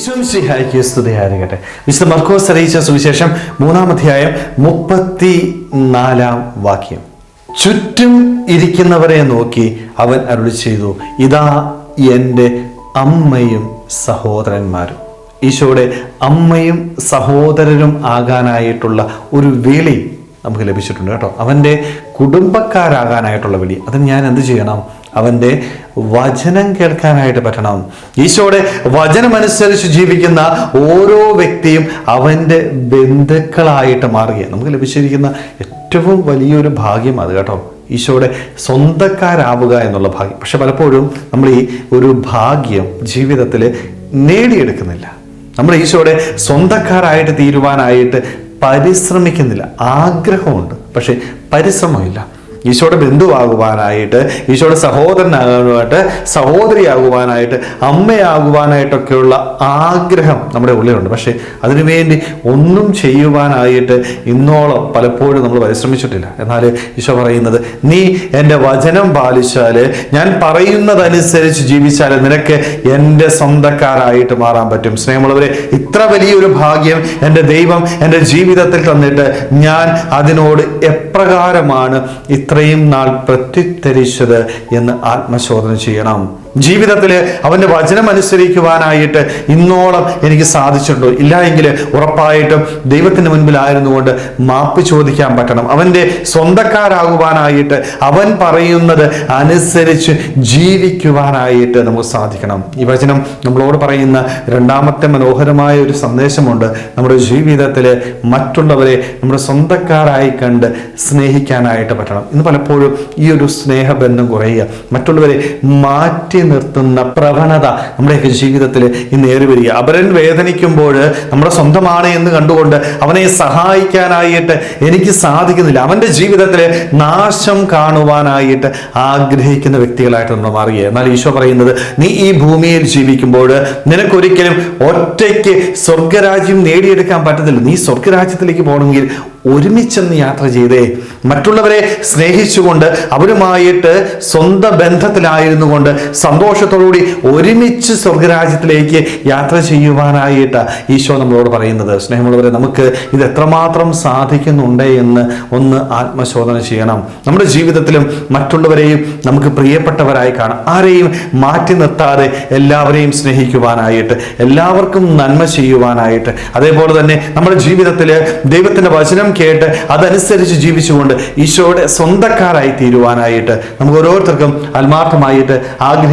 ഈശ്വംസിഹായിക്ക് സ്തുതിയായിരിക്കട്ടെ. വിശുദ്ധ മർക്കോസ് അറിയിച്ച സുവിശേഷം മൂന്നാം അധ്യായം മുപ്പത്തി നാലാം വാക്യം. ചുറ്റും ഇരിക്കുന്നവരെ നോക്കി അവൻ അരുളി ചെയ്തു ഇതാ എന്റെ അമ്മയും സഹോദരന്മാരും. ഈശോയുടെ അമ്മയും സഹോദരരും ആകാനായിട്ടുള്ള ഒരു വിളി നമുക്ക് ലഭിച്ചിട്ടുണ്ട് കേട്ടോ. അവന്റെ കുടുംബക്കാരാകാനായിട്ടുള്ള വിളി. അതിന് ഞാൻ എന്ത് ചെയ്യണം? അവന്റെ വചനം കേൾക്കാനായിട്ട് പറ്റണം. ഈശോയുടെ വചനമനുസരിച്ച് ജീവിക്കുന്ന ഓരോ വ്യക്തിയും അവന്റെ ബന്ധുക്കളായിട്ട് മാറുകയാണ്. നമുക്ക് ലഭിച്ചിരിക്കുന്ന ഏറ്റവും വലിയൊരു ഭാഗ്യം അത് കേട്ടോ. ഈശോയുടെ സ്വന്തക്കാരാവുക എന്നുള്ള ഭാഗ്യം. പക്ഷെ പലപ്പോഴും നമ്മൾ ഈ ഒരു ഭാഗ്യം ജീവിതത്തിൽ നേടിയെടുക്കുന്നില്ല. നമ്മൾ ഈശോയുടെ സ്വന്തക്കാരായിട്ട് തീരുവാനായിട്ട് പരിശ്രമിക്കുന്നില്ല. ആഗ്രഹമുണ്ട്. പക്ഷേ പരിശ്രമമില്ല. ഈശോയുടെ ബന്ധുവാകുവാനായിട്ട് ഈശോയുടെ സഹോദരനാകാനായിട്ട് സഹോദരിയാകുവാനായിട്ട് അമ്മയാകുവാനായിട്ടൊക്കെയുള്ള ആഗ്രഹം നമ്മുടെ ഉള്ളിലുണ്ട്. പക്ഷേ അതിനുവേണ്ടി ഒന്നും ചെയ്യുവാനായിട്ട് ഇന്നോളം പലപ്പോഴും നമ്മൾ പരിശ്രമിച്ചിട്ടില്ല. എന്നാൽ ഈശോ പറയുന്നത് നീ എന്റെ വചനം പാലിച്ചാൽ ഞാൻ പറയുന്നതനുസരിച്ച് ജീവിച്ചാൽ നിനക്ക് എന്റെ സ്വന്തക്കാരായിട്ട് മാറാൻ പറ്റും. സ്നേഹമുള്ളവരെ ഇത്ര വലിയൊരു ഭാഗ്യം എന്റെ ദൈവം എന്റെ ജീവിതത്തിൽ തന്നിട്ട് ഞാൻ അതിനോട് എപ്രകാരമാണ് ഇത്രയും നാൾ പ്രത്യുത്തരിച്ചത് എന്ന് ആത്മശോധന ചെയ്യണം. ജീവിതത്തിൽ അവന്റെ വചനം അനുസരിക്കുവാനായിട്ട് ഇന്നോളം എനിക്ക് സാധിച്ചിട്ടുണ്ടോ. ഇല്ല എങ്കിൽ ഉറപ്പായിട്ടും ദൈവത്തിന് മുൻപിലായിരുന്നുകൊണ്ട് മാപ്പ് ചോദിക്കാൻ പറ്റണം. അവന്റെ സ്വന്തക്കാരാകുവാനായിട്ട് അവൻ പറയുന്നത് അനുസരിച്ച് ജീവിക്കുവാനായിട്ട് നമുക്ക് സാധിക്കണം. ഈ വചനം നമ്മളോട് പറയുന്ന രണ്ടാമത്തെ മനോഹരമായ ഒരു സന്ദേശമുണ്ട്. നമ്മുടെ ജീവിതത്തിൽ മറ്റുള്ളവരെ നമ്മുടെ സ്വന്തക്കാരായി കണ്ട് സ്നേഹിക്കാനായിട്ട് പറ്റണം. ഇന്ന് പലപ്പോഴും ഈ ഒരു സ്നേഹബന്ധം കുറയുക. മറ്റുള്ളവരെ മാറ്റി നിർത്തുന്ന പ്രവണത നമ്മുടെയൊക്കെ ജീവിതത്തിൽ ഇന്ന് ഏറി വരിക. അപരൻ വേദനിക്കുമ്പോൾ നമ്മുടെ സ്വന്തമാണ് എന്ന് കണ്ടുകൊണ്ട് അവനെ സഹായിക്കാനായിട്ട് എനിക്ക് സാധിക്കുന്നില്ല. അവന്റെ ജീവിതത്തിൽ നാശം കാണുവാനായിട്ട് ആഗ്രഹിക്കുന്ന വ്യക്തികളായിട്ട് നമ്മൾ മാറുകയാണ് എന്നാൽ ഈശോ പറയുന്നത് നീ ഈ ഭൂമിയിൽ ജീവിക്കുമ്പോൾ നിനക്കൊരിക്കലും ഒറ്റയ്ക്ക് സ്വർഗരാജ്യം നേടിയെടുക്കാൻ പറ്റത്തില്ല. നീ സ്വർഗരാജ്യത്തിലേക്ക് പോകണമെങ്കിൽ ഒരുമിച്ചെന്ന് യാത്ര ചെയ്തേ. മറ്റുള്ളവരെ സ്നേഹിച്ചുകൊണ്ട് അവരുമായിട്ട് സ്വന്തം ബന്ധത്തിലായിരുന്നു കൊണ്ട് സന്തോഷത്തോടുകൂടി ഒരുമിച്ച് സ്വർഗരാജ്യത്തിലേക്ക് യാത്ര ചെയ്യുവാനായിട്ട് ഈശോ നമ്മളോട് പറയുന്നത്. സ്നേഹമുള്ളവരെ നമുക്ക് ഇത് എത്രമാത്രം സാധിക്കുന്നുണ്ട് എന്ന് ഒന്ന് ആത്മശോധന ചെയ്യണം. നമ്മുടെ ജീവിതത്തിലും മറ്റുള്ളവരെയും നമുക്ക് പ്രിയപ്പെട്ടവരായി കാണാം. ആരെയും മാറ്റി നിർത്താതെ എല്ലാവരെയും സ്നേഹിക്കുവാനായിട്ട് എല്ലാവർക്കും നന്മ ചെയ്യുവാനായിട്ട്. അതേപോലെ തന്നെ നമ്മുടെ ജീവിതത്തിൽ ദൈവത്തിന്റെ വചനം കേട്ട് അതനുസരിച്ച് ജീവിച്ചുകൊണ്ട് ഈശോയുടെ സ്വന്തക്കാരായി തീരുവാനായിട്ട് നമുക്ക് ഓരോരുത്തർക്കും ആത്മാർത്ഥമായിട്ട്